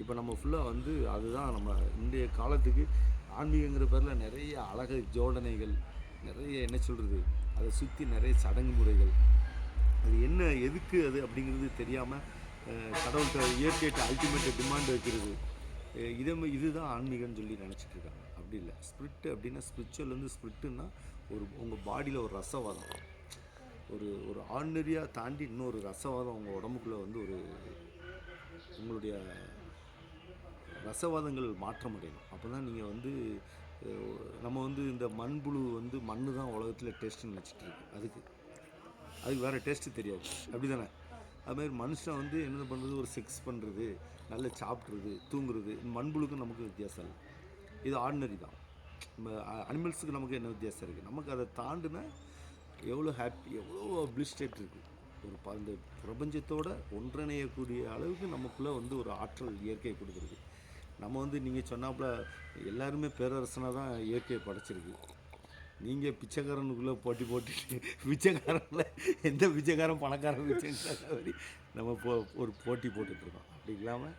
இப்போ நம்ம ஃபுல்லாக வந்து அதுதான் நம்ம இன்றைய காலத்துக்கு ஆன்மீகங்கிற பேரில் நிறைய அழகு ஜோடனைகள் நிறைய என்ன சொல்கிறது அதை சுற்றி நிறைய சடங்கு முறைகள். அது என்ன எதுக்கு அது அப்படிங்கிறது தெரியாமல் கடவுள்கிட்ட இயற்கையிட்ட அல்டிமேட் டிமாண்ட் வைக்கிறது. இதே இதை இதுதான் ஆன்மீகம்னு சொல்லி நினச்சிட்டு இருக்காங்க. அப்படி இல்லை. ஸ்பிரிட் அப்படின்னா ஸ்பிரிச்சுவல் வந்து ஸ்பிரிட்டுன்னா ஒரு உங்கள் பாடியில் ஒரு ரசவாதம். ஒரு ஒரு ஆர்டினரியாக தாண்டி இன்னொரு ரசவாதம் உங்கள் உடம்புக்குள்ளே வந்து ஒரு உங்களுடைய ரசவாதங்கள் மாற்றமடையணும். அப்போ தான் நீங்கள் வந்து நம்ம வந்து இந்த மண்புழு வந்து மண்ணு தான் உலகத்தில் டேஸ்ட்டுன்னு நினச்சிட்டு இருக்கு. அதுக்கு அதுக்கு வேறு டேஸ்ட்டு தெரியாது. அப்படி தானே அதுமாதிரி மனுஷன் வந்து என்ன பண்ணுறது ஒரு செக்ஸ் பண்ணுறது நல்லா சாப்பிட்றது தூங்குறது. மண்புழுக்கும் நமக்கு வித்தியாசம் இல்லை. இது ஆர்டினரி தான். நம்ம அனிமல்ஸுக்கு நமக்கு என்ன வித்தியாசம் இருக்குது நமக்கு அதை தாண்டின எவ்வளோ ஹாப்பி எவ்வளோ பிளிஸ் இருக்குது ஒரு ப- இந்த பிரபஞ்சத்தோட ஒன்றிணையக்கூடிய அளவுக்கு நமக்குள்ளே வந்து ஒரு ஆற்றல் இயற்கை கொடுக்குறது. நம்ம வந்து நீங்கள் சொன்னாப்புல எல்லாருமே பேரரசனாக தான் இயற்கையை படைச்சிருக்கு. நீங்கள் பிச்சைக்காரனுக்குள்ளே போட்டி போட்டு பிச்சைக்காரனில் எந்த பிச்சைக்காரன் பணக்காரன் பிச்சைக்காரி நம்ம போ ஒரு போட்டி போட்டுட்ருக்கோம். அப்படி இல்லாமல்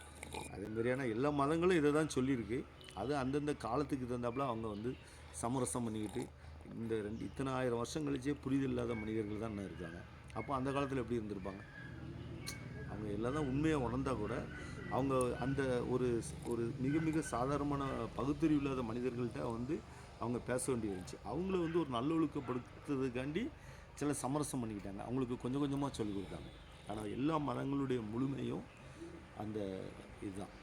அதே மாதிரியான எல்லா மதங்களும் இதை தான் சொல்லியிருக்கு. அது அந்தந்த காலத்துக்கு தகுந்தாப்புல அவங்க வந்து சமரசம் பண்ணிக்கிட்டு இந்த ரெண்டு இத்தனை ஆயிரம் வருஷம் கழிச்சே புரிதல் இல்லாத மனிதர்கள் தான் இருக்காங்க. அப்போ அந்த காலத்தில் எப்படி இருந்திருப்பாங்க? அவங்க எல்லாம் தான் உண்மையை உணர்ந்தா கூட அவங்க அந்த ஒரு ஒரு மிக மிக சாதாரணமான பகுத்தறிவு இல்லாத மனிதர்கள்ட்ட வந்து அவங்க பேச வேண்டியது இருந்துச்சு அவங்கள வந்து ஒரு நல்லொழுக்கப்படுத்துறதுக்காண்டி சில சமரசம் பண்ணிக்கிட்டாங்க. அவங்களுக்கு கொஞ்சம் கொஞ்சமாக சொல்லிக் கொடுத்தாங்க. ஆனால் எல்லா மதங்களுடைய முழுமையும் அந்த இதுதான்.